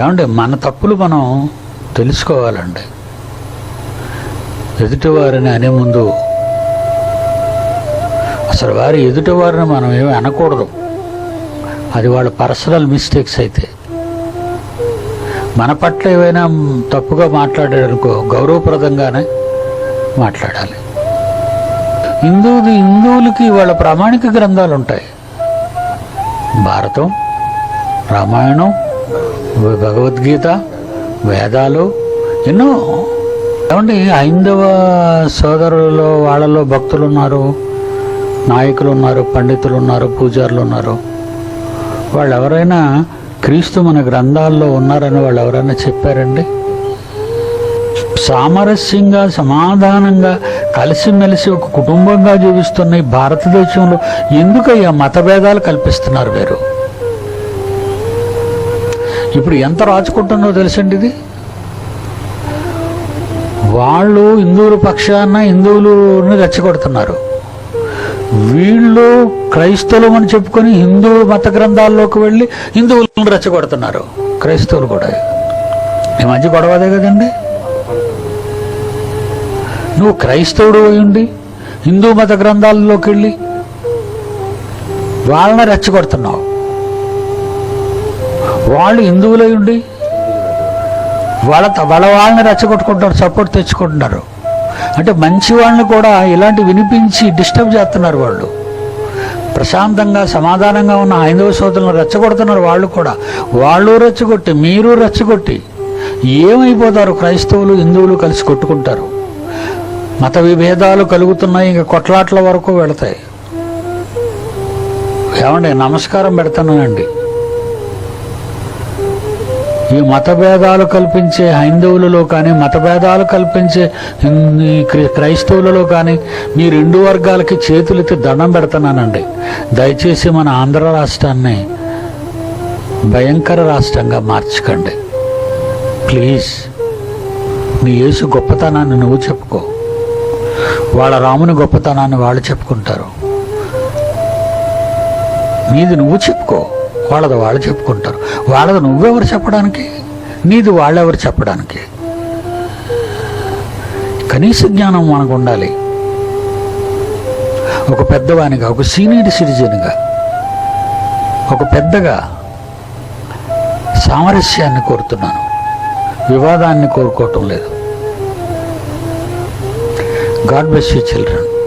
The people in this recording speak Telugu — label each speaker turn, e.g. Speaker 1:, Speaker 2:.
Speaker 1: ఏమంటే మన తప్పులు మనం తెలుసుకోవాలండి. ఎదుటివారిని అనే ముందు అసలు వారి ఎదుటివారిని మనం ఏమి అనకూడదు. అది వాళ్ళ పర్సనల్ మిస్టేక్స్ అయితే. మన పట్ల ఏవైనా తప్పుగా మాట్లాడారనుకో గౌరవప్రదంగానే మాట్లాడాలి. హిందువులు హిందువులకి వాళ్ళ ప్రామాణిక గ్రంథాలు ఉంటాయి భారతం రామాయణం భగవద్గీత వేదాలు ఎన్నో. ఏమండి హైందవ సోదరులలో వాళ్ళలో భక్తులు ఉన్నారు నాయకులు ఉన్నారు పండితులు ఉన్నారు పూజారులు ఉన్నారు వాళ్ళు ఎవరైనా క్రీస్తు మన గ్రంథాల్లో ఉన్నారని వాళ్ళు ఎవరైనా చెప్పారండి? సామరస్యంగా సమాధానంగా కలిసిమెలిసి ఒక కుటుంబంగా జీవిస్తున్న ఈ భారతదేశంలో ఎందుకయ్యా మతభేదాలు కల్పిస్తున్నారు మీరు ఇప్పుడు ఎంత రాచుకుంటుందో తెలుసండి ఇది? వాళ్ళు హిందువుల పక్షాన హిందువులని రెచ్చగొడుతున్నారు. వీళ్ళు క్రైస్తవులు అని చెప్పుకొని హిందూ మత గ్రంథాల్లోకి వెళ్ళి హిందువులను రెచ్చగొడుతున్నారు. క్రైస్తవులు కూడా. ఈ మధ్య గొడవ అదే కదండి? నువ్వు క్రైస్తవుడు అయి ఉండి హిందూ మత గ్రంథాల్లోకి వెళ్ళి వాళ్ళని రెచ్చగొడుతున్నావు. వాళ్ళు హిందువులై ఉండి వాళ్ళ వాళ్ళ వాళ్ళని రెచ్చగొట్టుకుంటారు సపోర్ట్ తెచ్చుకుంటున్నారు. అంటే మంచి వాళ్ళని కూడా ఇలాంటి వినిపించి డిస్టర్బ్ చేస్తున్నారు వాళ్ళు. ప్రశాంతంగా సమాధానంగా ఉన్న హైందవ సోదరులను రెచ్చగొడుతున్నారు వాళ్ళు కూడా. వాళ్ళు రెచ్చగొట్టి మీరు రెచ్చగొట్టి ఏమైపోతారు? క్రైస్తవులు హిందువులు కలిసి కొట్టుకుంటారు. మత విభేదాలు కలుగుతున్నాయి ఇంకా కొట్లాట్ల వరకు వెళతాయి. ఏమండి నమస్కారం పెడతానండి ఈ మతభేదాలు కల్పించే హైందవులలో కానీ మతభేదాలు కల్పించే క్రైస్తవులలో కానీ మీ రెండు వర్గాలకి చేతులెత్తి దండం పెడుతున్నానండి దయచేసి మన ఆంధ్ర రాష్ట్రాన్ని భయంకర రాష్ట్రంగా మార్చకండి. ప్లీజ్ నీ యేసు గొప్పతనాన్ని నువ్వు చెప్పుకో. వాళ్ళ రాముని గొప్పతనాన్ని వాళ్ళు చెప్పుకుంటారు. నీది నువ్వు చెప్పుకో. వాళ్ళది వాళ్ళు చెప్పుకుంటారు. వాళ్ళది నువ్వెవరు చెప్పడానికి? నీది వాళ్ళెవరు చెప్పడానికి? కనీస జ్ఞానం మనకు ఉండాలి. ఒక పెద్దవానిగా ఒక సీనియర్ సిటిజన్గా ఒక పెద్దగా సామరస్యాన్ని కోరుతున్నాను. వివాదాన్ని కోరుకోవటం లేదు. God bless you children.